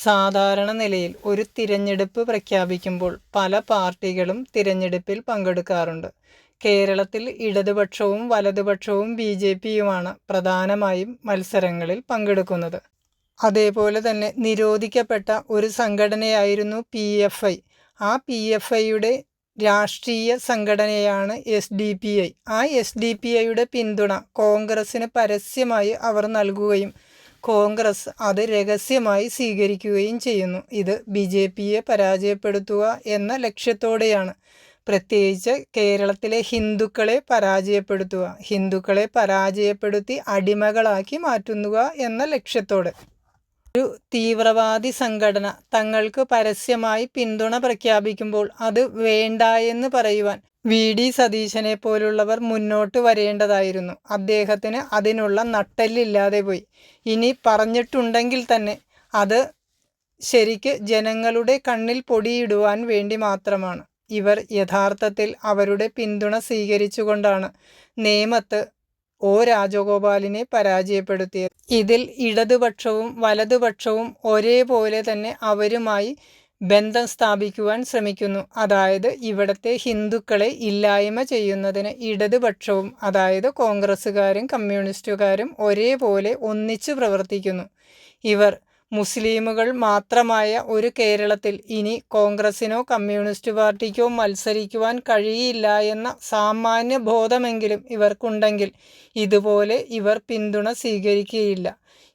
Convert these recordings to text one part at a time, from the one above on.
സാധാരണ നിലയിൽ ഒരു തിരഞ്ഞെടുപ്പ് പ്രഖ്യാപിക്കുമ്പോൾ പല പാർട്ടികളും തിരഞ്ഞെടുപ്പിൽ പങ്കെടുക്കാറുണ്ട്. കേരളത്തിൽ ഇടതുപക്ഷവും വലതുപക്ഷവും ബി ജെ പിയുമാണ് പ്രധാനമായും മത്സരങ്ങളിൽ പങ്കെടുക്കുന്നത്. അതേപോലെ തന്നെ നിരോധിക്കപ്പെട്ട ഒരു സംഘടനയായിരുന്നു പി. എഫ്. ഐ. ആ പി. എഫ്. ഐയുടെ രാഷ്ട്രീയ സംഘടനയാണ് എസ്. ഡി. പി. ഐ. ആ എസ്. ഡി. പി. ഐയുടെ പിന്തുണ കോൺഗ്രസിന് പരസ്യമായി അവർ നൽകുകയും കോൺഗ്രസ് അത് രഹസ്യമായി സ്വീകരിക്കുകയും ചെയ്യുന്നു. ഇത് ബി ജെ പിയെ പരാജയപ്പെടുത്തുക എന്ന ലക്ഷ്യത്തോടെയാണ്. പ്രത്യേകിച്ച് കേരളത്തിലെ ഹിന്ദുക്കളെ പരാജയപ്പെടുത്തുക, ഹിന്ദുക്കളെ പരാജയപ്പെടുത്തി അടിമകളാക്കി മാറ്റുക എന്ന ലക്ഷ്യത്തോടെ. ഒരു തീവ്രവാദി സംഘടന തങ്ങൾക്ക് പരസ്യമായി പിന്തുണ പ്രഖ്യാപിക്കുമ്പോൾ അത് വേണ്ട എന്ന് പറയുവാൻ വി. ഡി. സതീശനെ പോലുള്ളവർ മുന്നോട്ട് വരേണ്ടതായിരുന്നു. അദ്ദേഹത്തിന് അതിനുള്ള നട്ടെല്ലില്ലാതെ പോയി. ഇനി പറഞ്ഞിട്ടുണ്ടെങ്കിൽ തന്നെ അത് ശരിക്ക് ജനങ്ങളുടെ കണ്ണിൽ പൊടിയിടുവാൻ വേണ്ടി മാത്രമാണ്. ഇവർ യഥാർത്ഥത്തിൽ അവരുടെ പിന്തുണ സ്വീകരിച്ചുകൊണ്ടാണ് നേമത്ത് ഒ. രാജഗോപാലിനെ പരാജയപ്പെടുത്തിയത്. ഇതിൽ ഇടതുപക്ഷവും വലതുപക്ഷവും ഒരേപോലെ തന്നെ അവരുമായി ബന്ധം സ്ഥാപിക്കുവാൻ ശ്രമിക്കുന്നു. അതായത് ഇവിടത്തെ ഹിന്ദുക്കളെ ഇല്ലായ്മ ചെയ്യുന്നതിന് ഇടതുപക്ഷവും അതായത് കോൺഗ്രസ്സുകാരും കമ്മ്യൂണിസ്റ്റുകാരും ഒരേപോലെ ഒന്നിച്ചു പ്രവർത്തിക്കുന്നു. ഇവർ മുസ്ലിമുകൾ മാത്രമായ ഒരു കേരളത്തിൽ ഇനി കോൺഗ്രസിനോ കമ്മ്യൂണിസ്റ്റ് പാർട്ടിക്കോ മത്സരിക്കുവാൻ കഴിയില്ല എന്ന സാമാന്യ ബോധമെങ്കിലും ഇവർക്കുണ്ടെങ്കിൽ ഇതുപോലെ ഇവർ പിന്തുണ സ്വീകരിക്കുകയില്ല.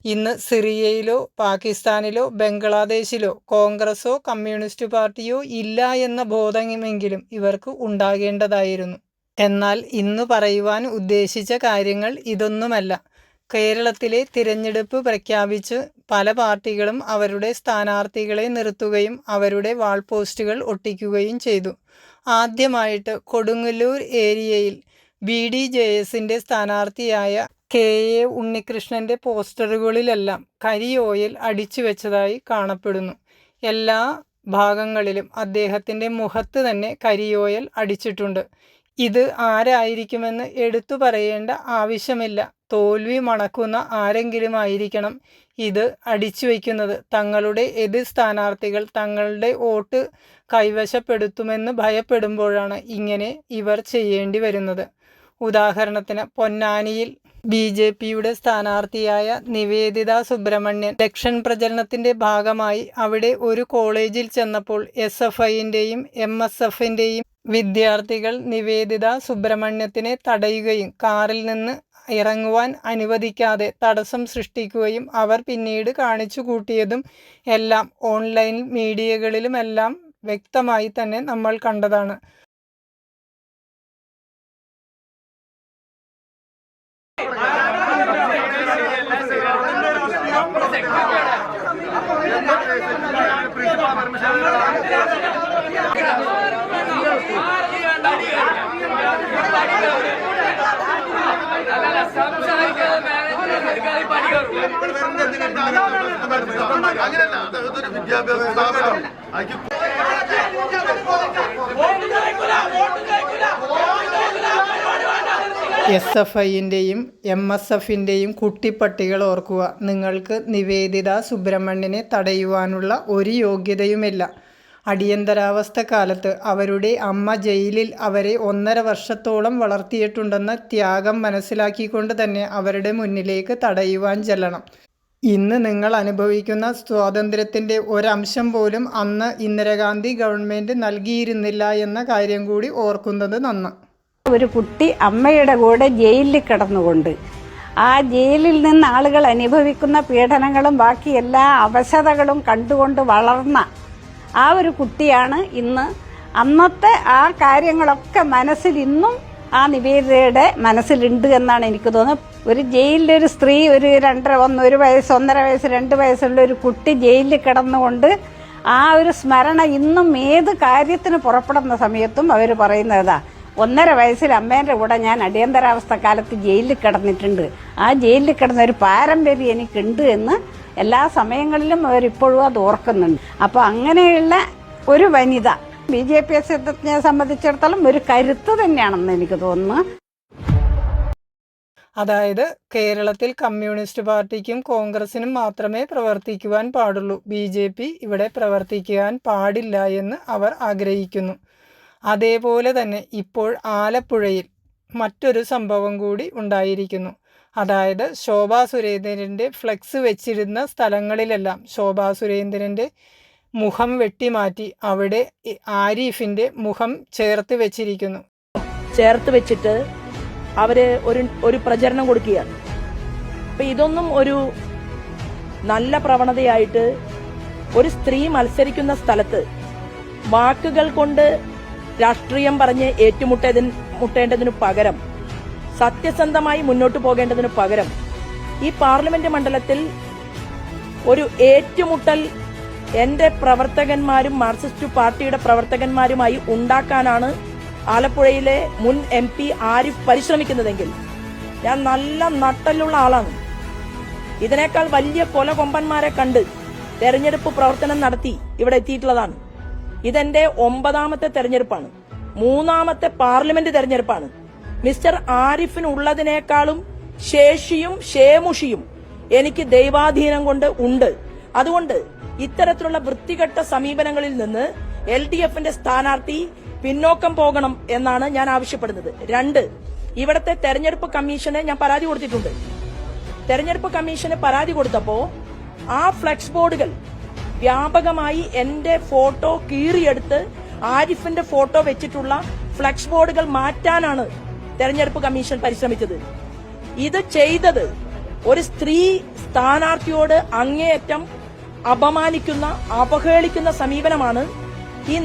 ഇന്ന് സിറിയയിലോ പാകിസ്ഥാനിലോ ബംഗ്ലാദേശിലോ കോൺഗ്രസോ കമ്മ്യൂണിസ്റ്റ് പാർട്ടിയോ ഇല്ല എന്ന ബോധമെങ്കിലും ഇവർക്ക് ഉണ്ടാകേണ്ടതായിരുന്നു. എന്നാൽ ഇന്ന് പറയുവാൻ ഉദ്ദേശിച്ച കാര്യങ്ങൾ ഇതൊന്നുമല്ല. കേരളത്തിലെ തിരഞ്ഞെടുപ്പ് പ്രഖ്യാപിച്ച് പല പാർട്ടികളും അവരുടെ സ്ഥാനാർത്ഥികളെ നിർത്തുകയും അവരുടെ വാൾ പോസ്റ്റുകൾ ഒട്ടിക്കുകയും ചെയ്തു. ആദ്യമായിട്ട് കൊടുങ്ങല്ലൂർ ഏരിയയിൽ ബി. ഡി. ജെ. എസിന്റെ സ്ഥാനാർത്ഥിയായ കെ. എ. ഉണ്ണികൃഷ്ണന്റെ പോസ്റ്ററുകളിലെല്ലാം കരി ഓയിൽ കരിയോയിൽ അടിച്ചുവെച്ചതായി കാണപ്പെടുന്നു. എല്ലാ ഭാഗങ്ങളിലും അദ്ദേഹത്തിന്റെ മുഖത്ത് തന്നെ കരിയോയിൽ അടിച്ചിട്ടുണ്ട്. ഇത് ആരായിരിക്കുമെന്ന് എടുത്തു പറയേണ്ട ആവശ്യമില്ല. തോൽവി മണക്കുന്ന ആരെങ്കിലും ആയിരിക്കണം ഇത് അടിച്ചു വയ്ക്കുന്നത് തങ്ങളുടെ എതിർ സ്ഥാനാർത്ഥികൾ തങ്ങളുടെ വോട്ട് കൈവശപ്പെടുത്തുമെന്ന് ഭയപ്പെടുമ്പോഴാണ് ഇങ്ങനെ ഇവർ ചെയ്യേണ്ടി വരുന്നത്. ഉദാഹരണത്തിന് പൊന്നാനിയിൽ ബിജെപിയുടെ സ്ഥാനാർത്ഥിയായ നിവേദിത സുബ്രഹ്മണ്യൻ ഇലക്ഷൻ പ്രചരണത്തിന്റെ ഭാഗമായി അവിടെ ഒരു കോളേജിൽ ചെന്നപ്പോൾ എസ്. എഫ്. ഐ.ന്റെയും എം. എസ്. എഫിന്റെയും വിദ്യാർത്ഥികൾ നിവേദിത സുബ്രഹ്മണ്യത്തിനെ തടയുകയും കാറിൽ നിന്ന് ഇറങ്ങുവാൻ അനുവദിക്കാതെ തടസ്സം സൃഷ്ടിക്കുകയും അവർ പിന്നീട് കാണിച്ചു കൂട്ടിയതും എല്ലാം ഓൺലൈൻ മീഡിയകളിലുമെല്ലാം വ്യക്തമായി തന്നെ നമ്മൾ കണ്ടതാണ്. അങ്ങനെയല്ല അതൊരു വിദ്യാഭ്യാസ അതിക്ക് എസ്. എഫ്. ഐയിന്റെയും എം. എസ്. എഫിന്റെയും കുട്ടിപ്പട്ടികൾ ഓർക്കുക. നിങ്ങൾക്ക് നിവേദിത സുബ്രഹ്മണ്യനെ തടയുവാനുള്ള ഒരു യോഗ്യതയുമില്ല. അടിയന്തരാവസ്ഥക്കാലത്ത് അവരുടെ അമ്മ ജയിലിൽ അവരെ ഒന്നര വർഷത്തോളം വളർത്തിയിട്ടുണ്ടെന്ന ത്യാഗം മനസ്സിലാക്കിക്കൊണ്ട് തന്നെ അവരുടെ മുന്നിലേക്ക് തടയുവാൻ ചെല്ലണം. ഇന്ന് നിങ്ങൾ അനുഭവിക്കുന്ന സ്വാതന്ത്ര്യത്തിന്റെ ഒരംശം പോലും അന്ന് ഇന്ദിരാഗാന്ധി ഗവൺമെന്റ് നൽകിയിരുന്നില്ല എന്ന കാര്യം കൂടി ഓർക്കുന്നത് നന്ന്. ഒരു കുട്ടി അമ്മയുടെ കൂടെ ജയിലിൽ കിടന്നുകൊണ്ട് ആ ജയിലിൽ നിന്ന് ആളുകൾ അനുഭവിക്കുന്ന പീഡനങ്ങളും ബാക്കി എല്ലാ അവശതകളും കണ്ടുകൊണ്ട് വളർന്ന ആ ഒരു കുട്ടിയാണ് ഇന്ന്. അന്നത്തെ ആ കാര്യങ്ങളൊക്കെ മനസ്സിൽ ഇന്നും ആ നിവേദിതയുടെ മനസ്സിലുണ്ട് എന്നാണ് എനിക്ക് തോന്നുന്നത്. ഒരു ജയിലിലൊരു സ്ത്രീ ഒരു രണ്ടര ഒന്ന് ഒരു വയസ്സ് ഒന്നര വയസ്സ് രണ്ട് വയസ്സുള്ള ഒരു കുട്ടി ജയിലിൽ കിടന്നുകൊണ്ട് ആ ഒരു സ്മരണ ഇന്നും ഏത് കാര്യത്തിന് പുറപ്പെടുന്ന സമയത്തും അവർ പറയുന്നതാ ഒന്നര വയസ്സിൽ അമ്മേന്റെ കൂടെ ഞാൻ അടിയന്തരാവസ്ഥ കാലത്ത് ജയിലിൽ കിടന്നിട്ടുണ്ട്. ആ ജയിലിൽ കിടന്ന ഒരു പാരമ്പര്യം എനിക്കുണ്ട് എന്ന് എല്ലാ സമയങ്ങളിലും അവരിപ്പോഴും അത് ഓർക്കുന്നുണ്ട്. അപ്പോൾ അങ്ങനെയുള്ള ഒരു വനിത ബി ജെ പി എസ് സംബന്ധിച്ചിടത്തോളം ഒരു കരുത്ത് തന്നെയാണെന്ന് എനിക്ക് തോന്നുന്നു. അതായത് കേരളത്തിൽ കമ്മ്യൂണിസ്റ്റ് പാർട്ടിക്കും കോൺഗ്രസിനും മാത്രമേ പ്രവർത്തിക്കുവാൻ പാടുള്ളൂ. ബി ജെ പി ഇവിടെ പ്രവർത്തിക്കുവാൻ പാടില്ല എന്ന് അവർ ആഗ്രഹിക്കുന്നു. അതേപോലെ തന്നെ ഇപ്പോൾ ആലപ്പുഴയിൽ മറ്റൊരു സംഭവം കൂടി ഉണ്ടായിരിക്കുന്നു. അതായത് ശോഭാ സുരേന്ദ്രന്റെ ഫ്ലെക്സ് വെച്ചിരുന്ന സ്ഥലങ്ങളിലെല്ലാം ശോഭാ സുരേന്ദ്രന്റെ മുഖം വെട്ടിമാറ്റി അവിടെ ആരിഫിന്റെ മുഖം ചേർത്ത് വെച്ചിരിക്കുന്നു. ചേർത്ത് വെച്ചിട്ട് അവർ ഒരു ഒരു പ്രചരണം കൊടുക്കുകയാണ്. അപ്പൊ ഇതൊന്നും ഒരു നല്ല പ്രവണതയായിട്ട് ഒരു സ്ത്രീ മത്സരിക്കുന്ന സ്ഥലത്ത് വാക്കുകൾ കൊണ്ട് രാഷ്ട്രീയം പറഞ്ഞ് ഏറ്റുമുട്ടതിന് മുട്ടേണ്ടതിനു പകരം സത്യസന്ധമായി മുന്നോട്ട് പോകേണ്ടതിന് പകരം ഈ പാർലമെന്റ് മണ്ഡലത്തിൽ ഒരു ഏറ്റുമുട്ടൽ എന്റെ പ്രവർത്തകന്മാരും മാർക്സിസ്റ്റ് പാർട്ടിയുടെ പ്രവർത്തകന്മാരുമായി ഉണ്ടാക്കാനാണ് ആലപ്പുഴയിലെ മുൻ എം പി ആരിഫ് പരിശ്രമിക്കുന്നതെങ്കിൽ ഞാൻ നല്ല നട്ടലുള്ള ആളാണ്. ഇതിനേക്കാൾ വലിയ കൊലകൊമ്പന്മാരെ കണ്ട് തെരഞ്ഞെടുപ്പ് പ്രവർത്തനം നടത്തി ഇവിടെ എത്തിയിട്ടുള്ളതാണ്. ഇതെന്റെ ഒമ്പതാമത്തെ തെരഞ്ഞെടുപ്പാണ്. മൂന്നാമത്തെ പാർലമെന്റ് തെരഞ്ഞെടുപ്പാണ്. മിസ്റ്റർ ആരിഫിനുള്ളതിനേക്കാളും ശേഷിയും ഷേമുഷിയും എനിക്ക് ദൈവാധീനം കൊണ്ട് ഉണ്ട്. അതുകൊണ്ട് ഇത്തരത്തിലുള്ള വൃത്തികെട്ട സമീപനങ്ങളിൽ നിന്ന് എൽ ഡി എഫിന്റെ സ്ഥാനാർത്ഥി പിന്നോക്കം പോകണം എന്നാണ് ഞാൻ ആവശ്യപ്പെടുന്നത്. രണ്ട് ഇവിടത്തെ തെരഞ്ഞെടുപ്പ് കമ്മീഷനെ ഞാൻ പരാതി കൊടുത്തിട്ടുണ്ട്. തെരഞ്ഞെടുപ്പ് കമ്മീഷന് പരാതി കൊടുത്തപ്പോ ആ ഫ്ലക്സ് ബോർഡുകൾ വ്യാപകമായി എന്റെ ഫോട്ടോ കീറിയെടുത്ത് ആരിഫിന്റെ ഫോട്ടോ വെച്ചിട്ടുള്ള ഫ്ലക്സ് ബോർഡുകൾ മാറ്റാനാണ് തെരഞ്ഞെടുപ്പ് കമ്മീഷൻ പരിശ്രമിച്ചത്. ഇത് ചെയ്തത് ഒരു സ്ത്രീ സ്ഥാനാർത്ഥിയോട് അങ്ങേയറ്റം അപമാനിക്കുന്ന അപഹേളിക്കുന്ന സമീപനമാണ് ഈ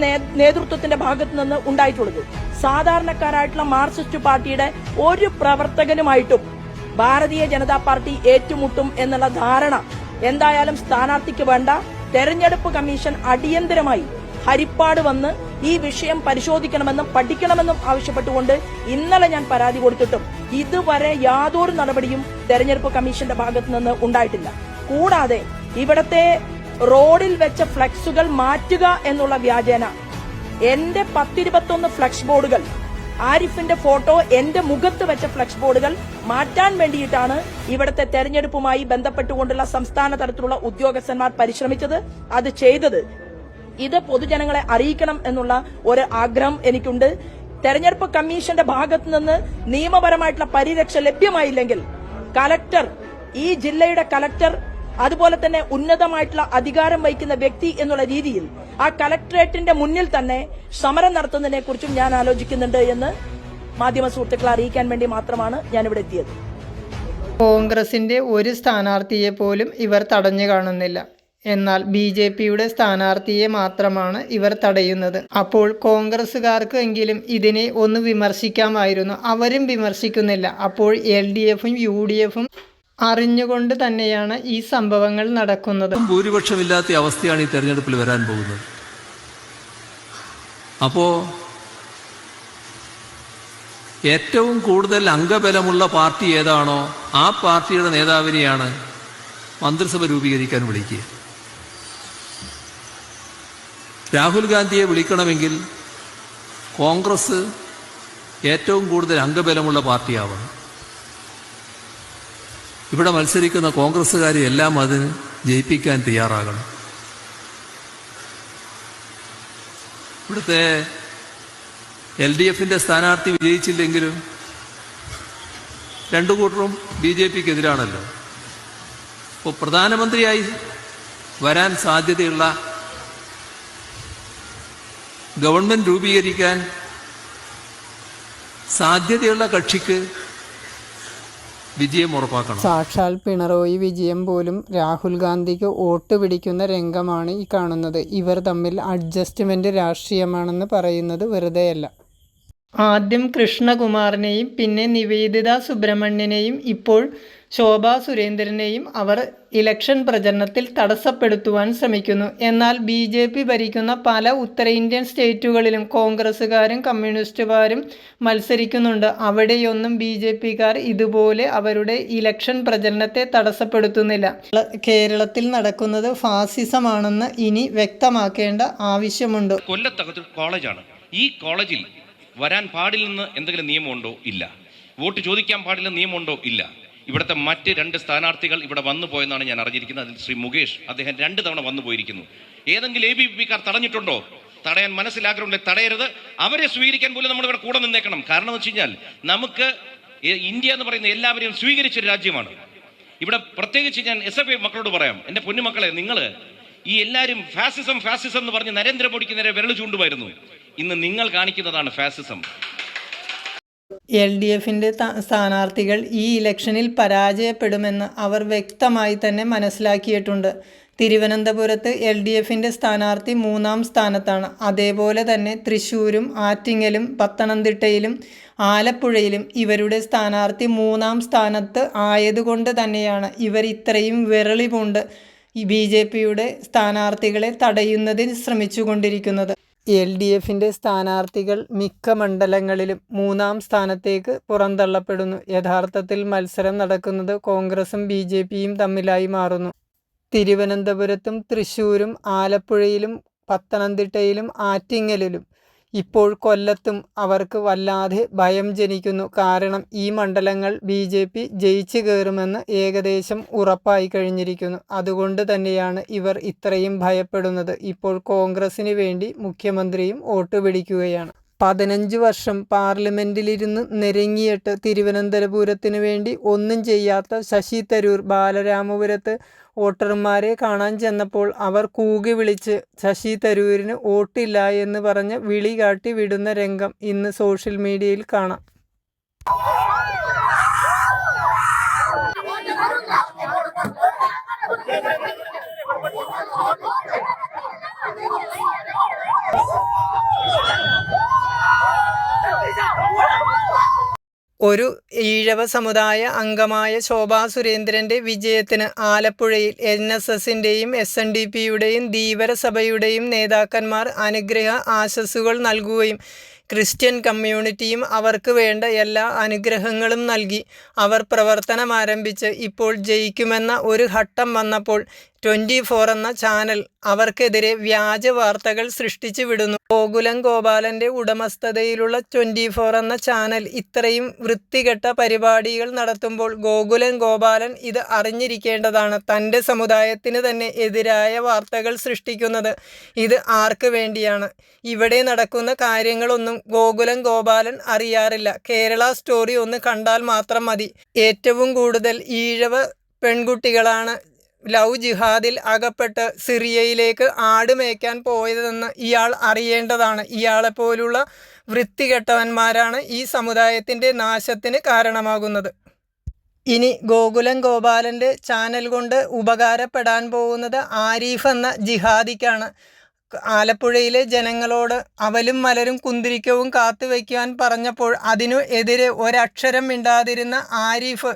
നേതൃത്വത്തിന്റെ ഭാഗത്തു നിന്ന് ഉണ്ടായിട്ടുള്ളത്. സാധാരണക്കാരായിട്ടുള്ള മാർക്സിസ്റ്റ് പാർട്ടിയുടെ ഒരു പ്രവർത്തകനുമായിട്ടും ഭാരതീയ ജനതാ പാർട്ടി ഏറ്റുമുട്ടും എന്നുള്ള ധാരണ എന്തായാലും സ്ഥാനാർത്ഥിക്ക് വേണ്ട. തെരഞ്ഞെടുപ്പ് കമ്മീഷൻ അടിയന്തരമായി ഹരിപ്പാട് വന്ന് ഈ വിഷയം പരിശോധിക്കണമെന്നും പഠിക്കണമെന്നും ആവശ്യപ്പെട്ടുകൊണ്ട് ഇന്നലെ ഞാൻ പരാതി കൊടുത്തിട്ടും ഇതുവരെ യാതൊരു നടപടിയും തെരഞ്ഞെടുപ്പ് കമ്മീഷന്റെ ഭാഗത്തു നിന്ന് ഉണ്ടായിട്ടില്ല. കൂടാതെ ഇവിടത്തെ റോഡിൽ വെച്ച ഫ്ലക്സുകൾ മാറ്റുക എന്നുള്ള വ്യാജേന എന്റെ പത്തിരുപത്തൊന്ന് ഫ്ലക്സ് ബോർഡുകൾ ആരിഫിന്റെ ഫോട്ടോ എന്റെ മുഖത്ത് വെച്ച ഫ്ലക്സ് ബോർഡുകൾ മാറ്റാൻ വേണ്ടിയിട്ടാണ് ഇവിടുത്തെ തെരഞ്ഞെടുപ്പുമായി ബന്ധപ്പെട്ടുകൊണ്ടുള്ള സംസ്ഥാന തലത്തിലുള്ള ഉദ്യോഗസ്ഥന്മാർ പരിശ്രമിച്ചത് അത് ചെയ്തത്. ഇത് പൊതുജനങ്ങളെ അറിയിക്കണം എന്നുള്ള ഒരു ആഗ്രഹം എനിക്കുണ്ട്. തെരഞ്ഞെടുപ്പ് കമ്മീഷന്റെ ഭാഗത്തു നിന്ന് നിയമപരമായിട്ടുള്ള പരിരക്ഷ ലഭ്യമായില്ലെങ്കിൽ കലക്ടർ ഈ ജില്ലയുടെ കലക്ടർ അതുപോലെ തന്നെ ഉന്നതമായിട്ടുള്ള അധികാരം വഹിക്കുന്ന വ്യക്തി എന്നുള്ള രീതിയിൽ ആ കലക്ടറേറ്റിന്റെ മുന്നിൽ തന്നെ സമരം നടത്തുന്നതിനെ കുറിച്ചും ഞാൻ ആലോചിക്കുന്നുണ്ട് എന്ന് മാധ്യമ സുഹൃത്തുക്കളെ അറിയിക്കാൻ വേണ്ടി മാത്രമാണ് ഞാൻ ഇവിടെ എത്തിയത്. കോൺഗ്രസിന്റെ ഒരു സ്ഥാനാർത്ഥിയെ പോലും ഇവർ തടഞ്ഞു കാണുന്നില്ല. എന്നാൽ ബി ജെ പിയുടെ സ്ഥാനാർത്ഥിയെ മാത്രമാണ് ഇവർ തടയുന്നത്. അപ്പോൾ കോൺഗ്രസ്സുകാർക്ക് എങ്കിലും ഇതിനെ ഒന്ന് വിമർശിക്കാമായിരുന്നു. അവരും വിമർശിക്കുന്നില്ല. അപ്പോൾ എൽ ഡി എഫും യു ഡി എഫും അറിഞ്ഞുകൊണ്ട് തന്നെയാണ് ഈ സംഭവങ്ങൾ നടക്കുന്നത്. ഭൂരിപക്ഷമില്ലാത്ത അവസ്ഥയാണ് ഈ തെരഞ്ഞെടുപ്പിൽ വരാൻ പോകുന്നത്. അപ്പോ ഏറ്റവും കൂടുതൽ അംഗബലമുള്ള പാർട്ടി ഏതാണോ ആ പാർട്ടിയുടെ നേതാവിനെയാണ് മന്ത്രിസഭ രൂപീകരിക്കാൻ വിളിക്കുക. രാഹുൽ ഗാന്ധിയെ വിളിക്കണമെങ്കിൽ കോൺഗ്രസ് ഏറ്റവും കൂടുതൽ അംഗബലമുള്ള പാർട്ടിയാവണം. ഇവിടെ മത്സരിക്കുന്ന കോൺഗ്രസ്സുകാരെ എല്ലാം അതിന് ജയിപ്പിക്കാൻ തയ്യാറാകണം. ഇവിടുത്തെ എൽ ഡി എഫിന്റെ സ്ഥാനാർത്ഥി വിജയിച്ചില്ലെങ്കിലും രണ്ടു കൂട്ടരും ബി ജെ പിക്ക് എതിരാണല്ലോ അപ്പോൾ പ്രധാനമന്ത്രിയായി വരാൻ സാധ്യതയുള്ള ഗവൺമെന്റ് രൂപീകരിക്കാൻ സാധ്യതയുള്ള കക്ഷിക്ക് വിജയം ഉറപ്പാക്കണം. സാക്ഷാൽ പിണറായി വിജയം പോലും രാഹുൽ ഗാന്ധിക്ക് വോട്ട് പിടിക്കുന്ന രംഗമാണ് ഈ കാണുന്നത്. ഇവർ തമ്മിൽ അഡ്ജസ്റ്റ്മെന്റ് രാഷ്ട്രീയമാണെന്ന് പറയുന്നത് വെറുതെയല്ല. ആദ്യം കൃഷ്ണകുമാറിനെയും പിന്നെ നിവേദിത സുബ്രഹ്മണ്യനെയും ഇപ്പോൾ ശോഭാ സുരേന്ദ്രനെയും അവർ ഇലക്ഷൻ പ്രചരണത്തിൽ തടസ്സപ്പെടുത്തുവാൻ ശ്രമിക്കുന്നു. എന്നാൽ ബി ജെ പി ഭരിക്കുന്ന പല ഉത്തരേന്ത്യൻ സ്റ്റേറ്റുകളിലും കോൺഗ്രസ്സുകാരും കമ്മ്യൂണിസ്റ്റുകാരും മത്സരിക്കുന്നുണ്ട്. അവിടെയൊന്നും ബി ജെ പിക്കാർ ഇതുപോലെ അവരുടെ ഇലക്ഷൻ പ്രചരണത്തെ തടസ്സപ്പെടുത്തുന്നില്ല. കേരളത്തിൽ നടക്കുന്നത് ഫാസിസമാണെന്ന് ഇനി വ്യക്തമാക്കേണ്ട ആവശ്യമുണ്ട്. കൊല്ലത്തകത്ത് കോളേജാണ്. ഈ കോളേജിൽ വരാൻ പാടില്ലെന്ന് എന്തെങ്കിലും നിയമമുണ്ടോ? ഇല്ല. വോട്ട് ചോദിക്കാൻ പാടില്ല നിയമമുണ്ടോ? ഇല്ല. ഇവിടുത്തെ മറ്റ് രണ്ട് സ്ഥാനാർത്ഥികൾ ഇവിടെ വന്നു പോയെന്നാണ് ഞാൻ അറിഞ്ഞിരിക്കുന്നത്. അതിൽ ശ്രീ മുകേഷ് അദ്ദേഹം രണ്ട് തവണ വന്നു പോയിരിക്കുന്നു. ഏതെങ്കിലും എ ബി പി കാർ തടഞ്ഞിട്ടുണ്ടോ? തടയാൻ മനസ്സിലാഗ്രഹമുണ്ടെങ്കിൽ തടയരുത്. അവരെ സ്വീകരിക്കാൻ പോലും നമ്മൾ ഇവിടെ കൂടെ നിന്നേക്കണം. കാരണം എന്ന് വെച്ച് കഴിഞ്ഞാൽ നമുക്ക് ഇന്ത്യ എന്ന് പറയുന്ന എല്ലാവരെയും സ്വീകരിച്ച ഒരു രാജ്യമാണ്. ഇവിടെ പ്രത്യേകിച്ച് ഞാൻ എസ് എഫ് ഐ മക്കളോട് പറയാം. എന്റെ പൊന്നുമക്കളെ നിങ്ങൾ ഈ എല്ലാവരും ഫാസിസം ഫാസിസം എന്ന് പറഞ്ഞ് നരേന്ദ്രമോദിക്ക് നേരെ വിരൽ ചൂണ്ടുമായിരുന്നു. ഇന്ന് നിങ്ങൾ കാണിക്കുന്നതാണ് ഫാസിസം എൽ ഡി എഫിന്റെ സ്ഥാനാർത്ഥികൾ ഈ ഇലക്ഷനിൽ പരാജയപ്പെടുമെന്ന് അവർ വ്യക്തമായി തന്നെ മനസ്സിലാക്കിയിട്ടുണ്ട്. തിരുവനന്തപുരത്ത് എൽ ഡി എഫിന്റെ സ്ഥാനാർത്ഥി മൂന്നാം സ്ഥാനത്താണ്. അതേപോലെ തന്നെ തൃശ്ശൂരും ആറ്റിങ്ങലും പത്തനംതിട്ടയിലും ആലപ്പുഴയിലും ഇവരുടെ സ്ഥാനാർത്ഥി മൂന്നാം സ്ഥാനത്ത് ആയതുകൊണ്ട് തന്നെയാണ് ഇവർ ഇത്രയും വിരളി പൂണ്ട് ബി ജെ പിയുടെ സ്ഥാനാർത്ഥികളെ തടയുന്നതിന് ശ്രമിച്ചുകൊണ്ടിരിക്കുന്നത്. എൽ ഡി എഫിന്റെ സ്ഥാനാർത്ഥികൾ മിക്ക മണ്ഡലങ്ങളിലും മൂന്നാം സ്ഥാനത്തേക്ക് പുറന്തള്ളപ്പെടുന്നു. യഥാർത്ഥത്തിൽ മത്സരം നടക്കുന്നത് കോൺഗ്രസും ബി ജെ പിയും തമ്മിലായി മാറുന്നു. തിരുവനന്തപുരത്തും തൃശ്ശൂരും ആലപ്പുഴയിലും പത്തനംതിട്ടയിലും ആറ്റിങ്ങലിലും ഇപ്പോൾ കൊല്ലത്തും അവർക്ക് വല്ലാതെ ഭയം ജനിക്കുന്നു. കാരണം ഈ മണ്ഡലങ്ങൾ ബി ജെ പി ജയിച്ചു കയറുമെന്ന് ഏകദേശം ഉറപ്പായി കഴിഞ്ഞിരിക്കുന്നു. അതുകൊണ്ട് തന്നെയാണ് ഇവർ ഇത്രയും ഭയപ്പെടുന്നത്. ഇപ്പോൾ കോൺഗ്രസിന് വേണ്ടി മുഖ്യമന്ത്രിയും വോട്ട് പിടിക്കുകയാണ്. പതിനഞ്ച് വർഷം പാർലമെന്റിലിരുന്ന് നിരങ്ങിയിട്ട് തിരുവനന്തപുരത്തിന് വേണ്ടി ഒന്നും ചെയ്യാത്ത ശശി തരൂർ ബാലരാമപുരത്ത് വോട്ടർമാരെ കാണാൻ ചെന്നപ്പോൾ അവർ കൂകി വിളിച്ച് ശശി തരൂരിന് വോട്ടില്ല എന്ന് പറഞ്ഞ് വിളി കാട്ടി വിടുന്ന രംഗം ഇന്ന് സോഷ്യൽ മീഡിയയിൽ കാണാം. ഒരു ഈഴവ സമുദായ അംഗമായ ശോഭാ സുരേന്ദ്രന്റെ വിജയത്തിന് ആലപ്പുഴയിൽ എൻ എസ് എസിന്റെയും എസ് എൻ ഡി പിയുടെയും ധീവര സഭയുടെയും നേതാക്കന്മാർ അനുഗ്രഹ ആശസ്സുകൾ നൽകുകയും ക്രിസ്ത്യൻ കമ്മ്യൂണിറ്റിയും അവർക്ക് വേണ്ട എല്ലാ അനുഗ്രഹങ്ങളും നൽകി. അവർ പ്രവർത്തനം ആരംഭിച്ച് ഇപ്പോൾ ജയിക്കുമെന്ന ഒരു ഘട്ടം വന്നപ്പോൾ ട്വന്റി ഫോർ എന്ന ചാനൽ അവർക്കെതിരെ വ്യാജ വാർത്തകൾ സൃഷ്ടിച്ചു വിടുന്നു. ഗോകുലം ഗോപാലന്റെ ഉടമസ്ഥതയിലുള്ള ട്വന്റി ഫോർ എന്ന ചാനൽ ഇത്രയും വൃത്തികെട്ട പരിപാടികൾ നടത്തുമ്പോൾ ഗോകുലം ഗോപാലൻ ഇത് അറിഞ്ഞിരിക്കേണ്ടതാണ്. തന്റെ സമുദായത്തിന് തന്നെ എതിരായ വാർത്തകൾ സൃഷ്ടിക്കുന്നത് ഇത് ആർക്ക് വേണ്ടിയാണ്? ഇവിടെ നടക്കുന്ന കാര്യങ്ങളൊന്നും ഗോകുലം ഗോപാലൻ അറിയാറില്ല. കേരള സ്റ്റോറി ഒന്ന് കണ്ടാൽ മാത്രം മതി. ഏറ്റവും കൂടുതൽ ഈഴവ പെൺകുട്ടികളാണ് ലവ് ജിഹാദിൽ അകപ്പെട്ട് സിറിയയിലേക്ക് ആട് മേയ്ക്കാൻ പോയതെന്ന് ഇയാൾ അറിയേണ്ടതാണ്. ഇയാളെപ്പോലുള്ള വൃത്തികെട്ടവന്മാരാണ് ഈ സമുദായത്തിന്റെ നാശത്തിന് കാരണമാകുന്നത്. ഇനി ഗോകുലം ഗോപാലന്റെ ചാനൽ കൊണ്ട് ഉപകാരപ്പെടാൻ പോകുന്നത് ആരിഫ് എന്ന ജിഹാദിക്കാണ്. ആലപ്പുഴയിലെ ജനങ്ങളോട് അവലും മലരും കുന്തിരിക്കവും കാത്തു വയ്ക്കുവാൻ പറഞ്ഞപ്പോൾ അതിനു എതിരെ ഒരക്ഷരം മിണ്ടാതിരുന്ന ആരിഫ്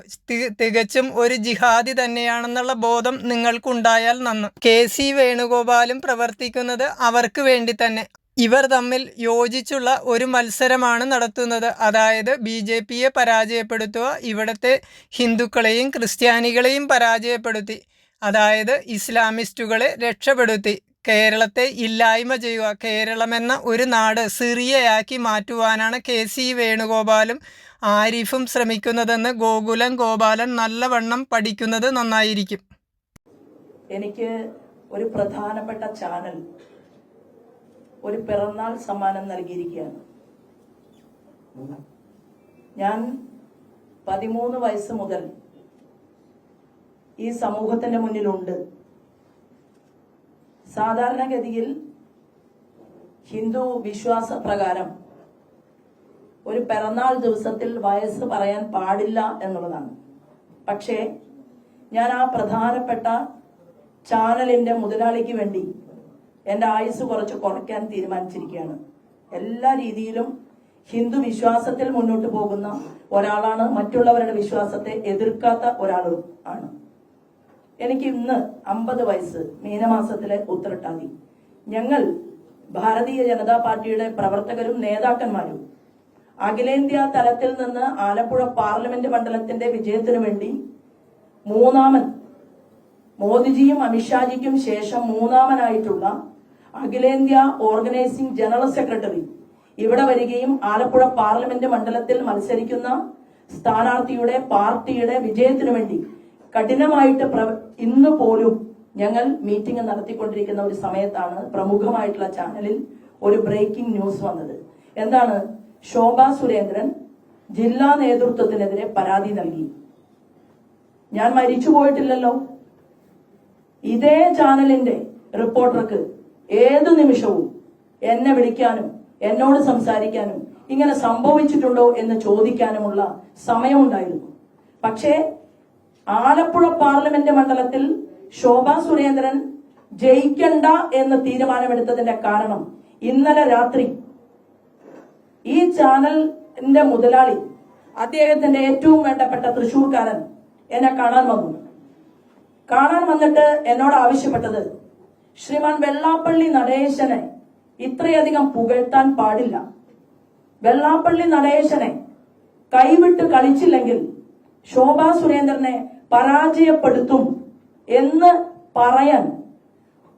തികച്ചും ഒരു ജിഹാദി തന്നെയാണെന്നുള്ള ബോധം നിങ്ങൾക്കുണ്ടായാൽ നന്ന്. കെ സി വേണുഗോപാലും പ്രവർത്തിക്കുന്നത് അവർക്ക് വേണ്ടി തന്നെ. ഇവർ തമ്മിൽ യോജിച്ചുള്ള ഒരു മത്സരമാണ് നടത്തുന്നത്. അതായത് ബി ജെ പിയെ പരാജയപ്പെടുത്തുക ഇവിടുത്തെ ഹിന്ദുക്കളെയും ക്രിസ്ത്യാനികളെയും പരാജയപ്പെടുത്തി അതായത് ഇസ്ലാമിസ്റ്റുകളെ രക്ഷപ്പെടുത്തി. കേരളത്തെ ഇല്ലായ്മ ചെയ്യുക. കേരളമെന്ന ഒരു നാട് സിറിയയാക്കി മാറ്റുവാനാണ് കെ സി വേണുഗോപാലും ആരിഫും ശ്രമിക്കുന്നതെന്ന് ഗോകുലം ഗോപാലൻ നല്ലവണ്ണം പഠിക്കുന്നത് നന്നായിരിക്കും. എനിക്ക് ഒരു പ്രധാനപ്പെട്ട ചാനൽ ഒരു പിറന്നാൾ സമ്മാനം നൽകിയിരിക്കുകയാണ്. ഞാൻ പതിമൂന്ന് വയസ്സ് മുതൽ ഈ സമൂഹത്തിന്റെ മുന്നിലുണ്ട്. സാധാരണഗതിയിൽ ഹിന്ദു വിശ്വാസ പ്രകാരം ഒരു പിറന്നാൾ ദിവസത്തിൽ വയസ്സ് പറയാൻ പാടില്ല എന്നുള്ളതാണ്. പക്ഷേ ഞാൻ ആ പ്രധാനപ്പെട്ട ചാനലിന്റെ മുതലാളിക്ക് വേണ്ടി എന്റെ ആയുസ് കുറച്ച് കുറയ്ക്കാൻ തീരുമാനിച്ചിരിക്കുകയാണ്. എല്ലാ രീതിയിലും ഹിന്ദു വിശ്വാസത്തിൽ മുന്നോട്ട് പോകുന്ന ഒരാളാണ് മറ്റുള്ളവരുടെ വിശ്വാസത്തെ എതിർക്കാത്ത ഒരാളും ആണ്. എനിക്ക് ഇന്ന് അമ്പത് വയസ്സ്. മീനമാസത്തിലെ ഉത്തരട്ടാതി ഞങ്ങൾ ഭാരതീയ ജനതാ പാർട്ടിയുടെ പ്രവർത്തകരും നേതാക്കന്മാരും അഖിലേന്ത്യാ തലത്തിൽ നിന്ന് ആലപ്പുഴ പാർലമെന്റ് മണ്ഡലത്തിന്റെ വിജയത്തിനു വേണ്ടി മൂന്നാമൻ മോദിജിയും അമിത്ഷാജിക്കും ശേഷം മൂന്നാമനായിട്ടുള്ള അഖിലേന്ത്യാ ഓർഗനൈസിംഗ് ജനറൽ സെക്രട്ടറി ഇവിടെ വരികയും ആലപ്പുഴ പാർലമെന്റ് മണ്ഡലത്തിൽ മത്സരിക്കുന്ന സ്ഥാനാർത്ഥിയുടെ പാർട്ടിയുടെ വിജയത്തിനു വേണ്ടി കഠിനമായിട്ട് ഇന്ന് പോലും ഞങ്ങൾ മീറ്റിംഗ് നടത്തിക്കൊണ്ടിരിക്കുന്ന ഒരു സമയത്താണ് പ്രമുഖമായിട്ടുള്ള ചാനലിൽ ഒരു ബ്രേക്കിംഗ് ന്യൂസ് വന്നത്. എന്താണ്? ശോഭ സുരേന്ദ്രൻ ജില്ലാ നേതൃത്വത്തിനെതിരെ പരാതി നൽകി. ഞാൻ മരിച്ചു പോയിട്ടില്ലല്ലോ. ഇതേ ചാനലിന്റെ റിപ്പോർട്ടർക്ക് ഏത് നിമിഷവും എന്നെ വിളിക്കാനും എന്നോട് സംസാരിക്കാനും ഇങ്ങനെ സംഭവിച്ചിട്ടുണ്ടോ എന്ന് ചോദിക്കാനുമുള്ള സമയമുണ്ടായിരുന്നു. പക്ഷേ ആലപ്പുഴ പാർലമെന്റ് മണ്ഡലത്തിൽ ശോഭ സുരേന്ദ്രൻ ജയിക്കണ്ട എന്ന് തീരുമാനമെടുത്തതിന്റെ കാരണം ഇന്നലെ രാത്രി ഈ ചാനലിന്റെ മുതലാളി അദ്ദേഹത്തിന്റെ ഏറ്റവും വേണ്ടപ്പെട്ട തൃശൂർക്കാരൻ എന്നെ കാണാൻ വന്നു. കാണാൻ വന്നിട്ട് എന്നോട് ആവശ്യപ്പെട്ടത് ശ്രീമാൻ വെള്ളാപ്പള്ളി നടേശനെ ഇത്രയധികം പുകഴ്ത്താൻ പാടില്ല. വെള്ളാപ്പള്ളി നടേശനെ കൈവിട്ട് കളിച്ചില്ലെങ്കിൽ ശോഭാ സുരേന്ദ്രനെ പരാജയപ്പെടുത്തും എന്ന് പറയാൻ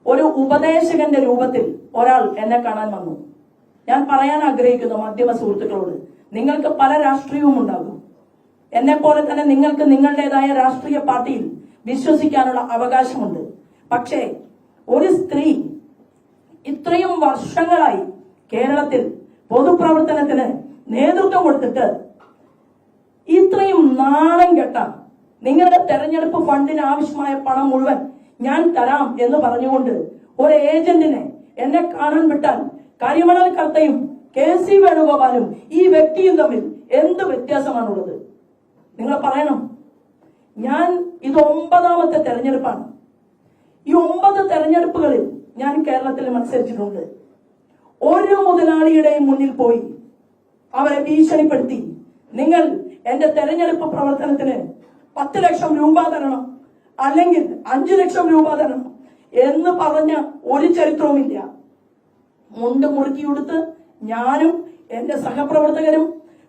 ഒരു ഉപദേശകന്റെ രൂപത്തിൽ ഒരാൾ എന്നെ കാണാൻ വന്നു. ഞാൻ പറയാൻ ആഗ്രഹിക്കുന്നു മാധ്യമ സുഹൃത്തുക്കളോട് നിങ്ങൾക്ക് പല രാഷ്ട്രീയവും ഉണ്ടാകും. എന്നെ പോലെ തന്നെ നിങ്ങൾക്ക് നിങ്ങളുടേതായ രാഷ്ട്രീയ പാർട്ടിയിൽ വിശ്വസിക്കാനുള്ള അവകാശമുണ്ട്. പക്ഷേ ഒരു സ്ത്രീ ഇത്രയും വർഷങ്ങളായി കേരളത്തിൽ പൊതുപ്രവർത്തനത്തിന് നേതൃത്വം കൊടുത്തിട്ട് ഇത്രയും നാണം കെട്ട നിങ്ങളുടെ തെരഞ്ഞെടുപ്പ് ഫണ്ടിന് ആവശ്യമായ പണം മുഴുവൻ ഞാൻ തരാം എന്ന് പറഞ്ഞുകൊണ്ട് ഒരു ഏജന്റിനെ എന്നെ കാണാൻ വിട്ടാൽ കരിമണൽ കത്തയും കെ സി വേണുഗോപാലും ഈ വ്യക്തിയും തമ്മിൽ എന്ത് വ്യത്യാസമാണുള്ളത്? നിങ്ങൾ പറയണം. ഞാൻ ഇത് ഒമ്പതാമത്തെ തെരഞ്ഞെടുപ്പാണ്. ഈ ഒമ്പത് തെരഞ്ഞെടുപ്പുകളിൽ ഞാൻ കേരളത്തിൽ മത്സരിച്ചിട്ടുണ്ട്. ഒരു മുതലാളിയുടെയും മുന്നിൽ പോയി അവരെ ഭീഷണിപ്പെടുത്തി. നിങ്ങൾ എന്റെ തെരഞ്ഞെടുപ്പ് പ്രവർത്തനത്തിന് പത്ത് ലക്ഷം രൂപ തരണം. അല്ലെങ്കിൽ അഞ്ചു ലക്ഷം രൂപ തരണം എന്ന് പറഞ്ഞ ഒരു ചരിത്രവുമില്ല മുണ്ട് മുറുക്കിയെടുത്ത് ഞാനും എന്റെ സഹപ്രവർത്തകരും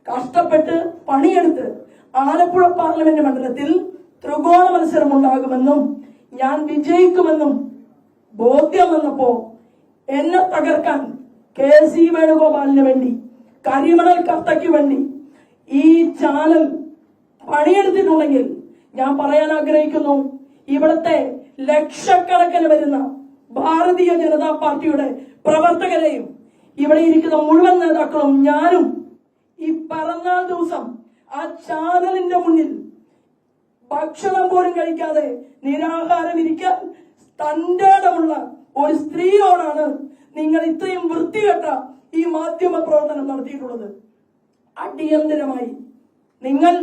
കഷ്ടപ്പെട്ട് പണിയെടുത്ത് ആലപ്പുഴ പാർലമെന്റ് മണ്ഡലത്തിൽ ത്രികോണ മത്സരം ഉണ്ടാകുമെന്നും ഞാൻ വിജയിക്കുമെന്നും ബോധ്യം വന്നപ്പോ എന്നെ തകർക്കാൻ കെ സി വേണുഗോപാലിന് വേണ്ടി കരിമണൽ കർത്തയ്ക്ക് വേണ്ടി ഈ ചാനൽ പണിയെടുത്തിട്ടുണ്ടെങ്കിൽ ഞാൻ പറയാൻ ആഗ്രഹിക്കുന്നു. ഇവിടത്തെ ലക്ഷക്കണക്കിന് വരുന്ന ഭാരതീയ ജനതാ പാർട്ടിയുടെ പ്രവർത്തകരെയും ഇവിടെ ഇരിക്കുന്ന മുഴുവൻ നേതാക്കളും ഞാനും ഈ പിറന്നാൾ ദിവസം ആ ചാനലിന്റെ മുന്നിൽ ഭക്ഷണം പോലും കഴിക്കാതെ നിരാഹാരം ഇരിക്കാൻ തന്റെ ഇടമുള്ള ഒരു സ്ത്രീയോടാണ് നിങ്ങൾ ഇത്രയും വൃത്തികെട്ട ഈ മാധ്യമ പ്രവർത്തനം നടത്തിയിട്ടുള്ളത്. അടിയന്തരമായി നിങ്ങൾ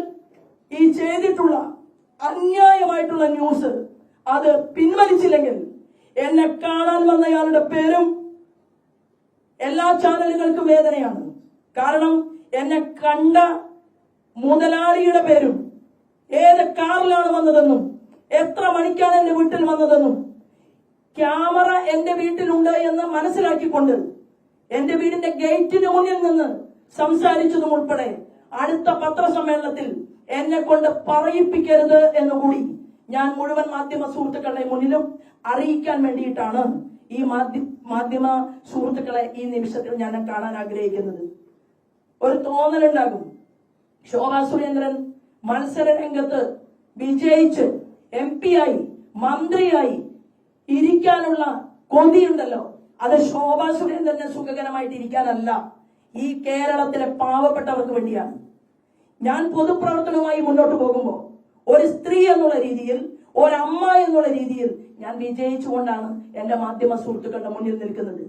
ഈ ചെയ്തിട്ടുള്ള അന്യായമായിട്ടുള്ള ന്യൂസ് അത് പിൻവലിച്ചില്ലെങ്കിൽ എന്നെ കാണാൻ വന്നയാളുടെ പേരും എല്ലാ ചാനലുകൾക്കും വേദനയാണ്. കാരണം എന്നെ കണ്ട മുതലാളിയുടെ പേരും ഏത് കാറിലാണ് വന്നതെന്നും എത്ര മണിക്കാണ് എന്റെ വീട്ടിൽ വന്നതെന്നും ക്യാമറ എന്റെ വീട്ടിലുണ്ട് എന്ന് മനസ്സിലാക്കിക്കൊണ്ട് എന്റെ വീടിന്റെ ഗേറ്റിന് മുന്നിൽ നിന്ന് സംസാരിച്ചതും ഉൾപ്പെടെ അടുത്ത പത്രസമ്മേളനത്തിൽ എന്നെ കൊണ്ട് പറയിപ്പിക്കരുത് എന്നുകൂടി ഞാൻ മുഴുവൻ മാധ്യമ സുഹൃത്തുക്കളുടെ മുന്നിലും അറിയിക്കാൻ വേണ്ടിയിട്ടാണ് ഈ മാധ്യ മാധ്യമ സുഹൃത്തുക്കളെ ഈ നിമിഷത്തിൽ ഞാൻ കാണാൻ ആഗ്രഹിക്കുന്നത്. ഒരു തോന്നലുണ്ടാകും. ശോഭാ സുരേന്ദ്രൻ മത്സര രംഗത്ത് വിജയിച്ച് എം പി ആയി മന്ത്രിയായി ഇരിക്കാനുള്ള കൊതിയുണ്ടല്ലോ. അത് ശോഭാ സുരേന്ദ്രന് സുഖകരമായിട്ട് ഇരിക്കാനല്ല ഈ കേരളത്തിലെ പാവപ്പെട്ടവർക്ക് വേണ്ടിയാണ്. ഞാൻ പൊതുപ്രവർത്തനവുമായി മുന്നോട്ട് പോകുമ്പോൾ ഒരു സ്ത്രീ എന്നുള്ള രീതിയിൽ ഒരമ്മ എന്നുള്ള രീതിയിൽ ഞാൻ വിജയിച്ചുകൊണ്ടാണ് എന്റെ മാധ്യമ സുഹൃത്തുക്കളുടെ മുന്നിൽ നിൽക്കുന്നത്.